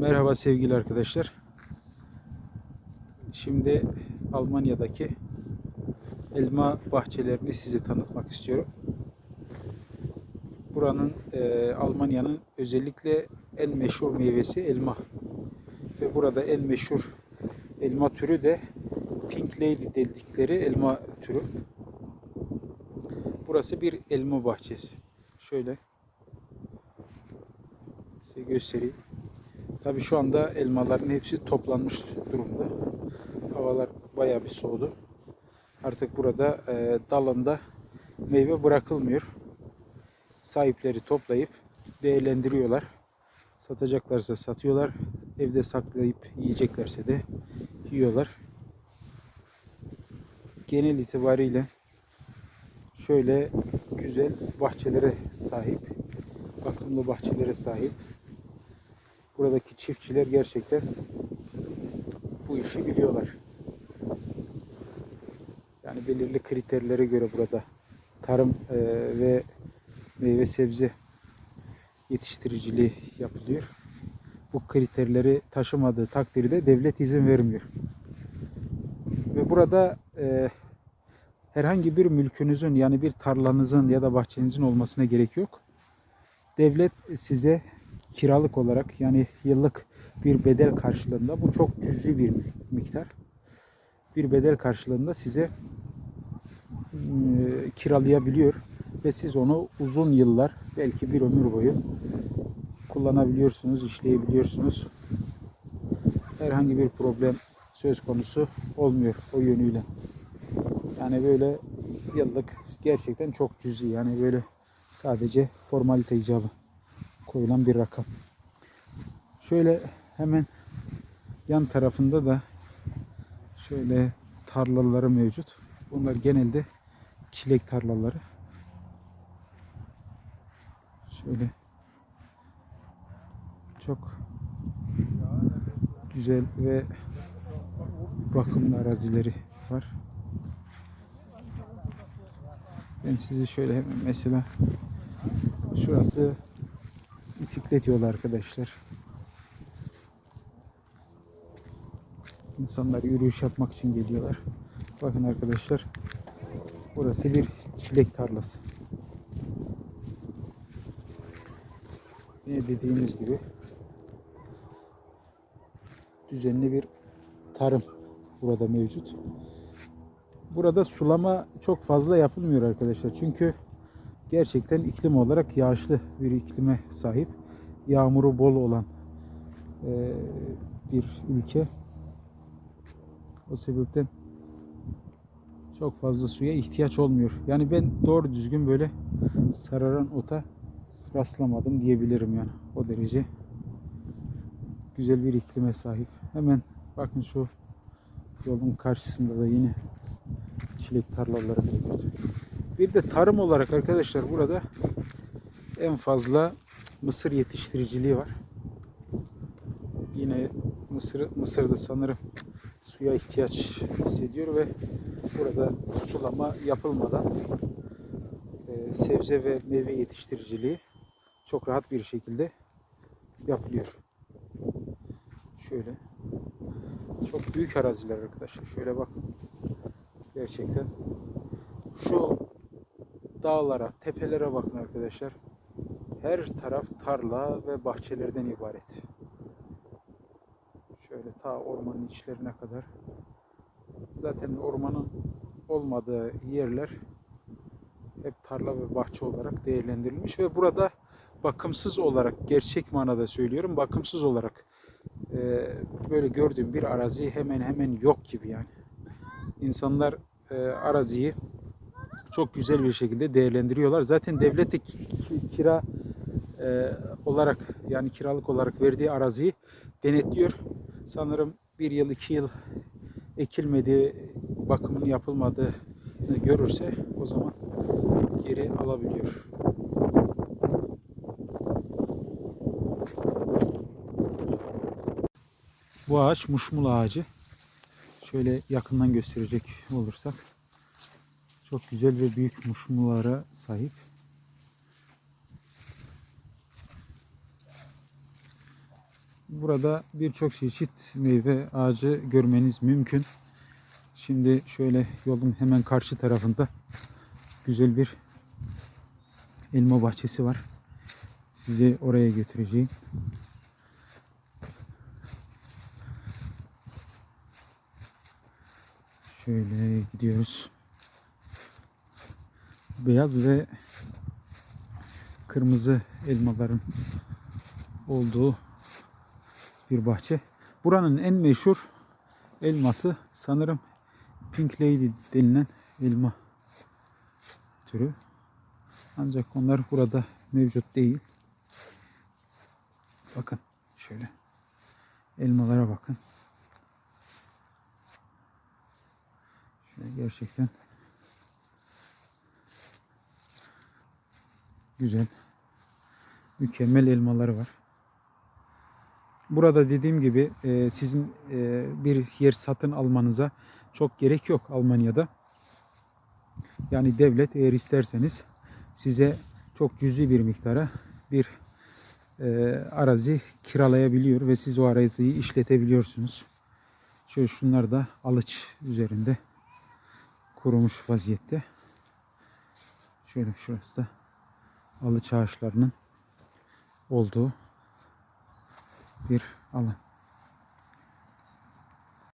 Merhaba sevgili arkadaşlar. Şimdi Almanya'daki elma bahçelerini size tanıtmak istiyorum. Buranın e, Almanya'nın özellikle en meşhur meyvesi elma. Ve burada en meşhur elma türü de Pink Lady dedikleri elma türü. Burası bir elma bahçesi. Şöyle size göstereyim. Tabii şu anda elmaların hepsi toplanmış durumda. Havalar bayağı bir soğudu. Artık burada e, dalında meyve bırakılmıyor. Sahipleri toplayıp değerlendiriyorlar. Satacaklarsa satıyorlar. Evde saklayıp yiyeceklerse de yiyorlar. Genel itibariyle şöyle güzel bahçelere sahip, bakımlı bahçelere sahip buradaki çiftçiler gerçekten bu işi biliyorlar. Yani belirli kriterlere göre burada tarım e, ve meyve sebze yetiştiriciliği yapılıyor. Bu kriterleri taşımadığı takdirde devlet izin vermiyor. Ve burada e, herhangi bir mülkünüzün yani bir tarlanızın ya da bahçenizin olmasına gerek yok. Devlet size kiralık olarak yani yıllık bir bedel karşılığında bu çok cüzi bir miktar. Bir bedel karşılığında size e, kiralayabiliyor ve siz onu uzun yıllar belki bir ömür boyu kullanabiliyorsunuz, işleyebiliyorsunuz. Herhangi bir problem söz konusu olmuyor o yönüyle. Yani böyle yıllık gerçekten çok cüzi yani böyle sadece formalite icabı koyulan bir rakam. Şöyle hemen yan tarafında da şöyle tarlaları mevcut. Bunlar genelde çilek tarlaları. Şöyle çok güzel ve bakımlı arazileri var. Ben sizi şöyle hemen mesela şurası bisiklet yolu arkadaşlar. İnsanlar yürüyüş yapmak için geliyorlar. Bakın arkadaşlar. Burası bir çilek tarlası. Yine dediğimiz gibi düzenli bir tarım burada mevcut. Burada sulama çok fazla yapılmıyor arkadaşlar. Çünkü gerçekten iklim olarak yağışlı bir iklime sahip. Yağmuru bol olan e, bir ülke. O sebepten çok fazla suya ihtiyaç olmuyor. Yani ben doğru düzgün böyle sararan ota rastlamadım diyebilirim yani. O derece güzel bir iklime sahip. Hemen bakın şu yolun karşısında da yine çilek tarlaları mevcut. Bir de tarım olarak arkadaşlar burada en fazla mısır yetiştiriciliği var. Yine mısır, Mısır'da sanırım suya ihtiyaç hissediyor ve burada sulama yapılmadan e, sebze ve meyve yetiştiriciliği çok rahat bir şekilde yapılıyor. Şöyle çok büyük araziler arkadaşlar. Şöyle bakın. Gerçekten şu dağlara, tepelere bakın arkadaşlar. Her taraf tarla ve bahçelerden ibaret. Şöyle ta ormanın içlerine kadar. Zaten ormanın olmadığı yerler hep tarla ve bahçe olarak değerlendirilmiş ve burada bakımsız olarak gerçek manada söylüyorum bakımsız olarak e, böyle gördüğüm bir arazi hemen hemen yok gibi yani. İnsanlar e, araziyi çok güzel bir şekilde değerlendiriyorlar. Zaten devlet de kira e, olarak yani kiralık olarak verdiği araziyi denetliyor. Sanırım bir yıl iki yıl ekilmediği bakımın yapılmadığını görürse o zaman geri alabiliyor. Bu ağaç muşmul ağacı. Şöyle yakından gösterecek olursak. Çok güzel ve büyük muşmulara sahip. Burada birçok çeşit meyve ağacı görmeniz mümkün. Şimdi şöyle yolun hemen karşı tarafında güzel bir elma bahçesi var. Sizi oraya götüreceğim. Şöyle gidiyoruz. Beyaz ve kırmızı elmaların olduğu bir bahçe. Buranın en meşhur elması sanırım Pink Lady denilen elma türü. Ancak onlar burada mevcut değil. Bakın şöyle elmalara bakın. Şöyle gerçekten güzel, mükemmel elmaları var. Burada dediğim gibi e, sizin e, bir yer satın almanıza çok gerek yok Almanya'da. Yani devlet eğer isterseniz size çok cüzi bir miktara bir e, arazi kiralayabiliyor ve siz o araziyi işletebiliyorsunuz. Şöyle şunlar da alıç üzerinde kurumuş vaziyette. Şöyle şurası da alıç ağaçlarının olduğu bir alan.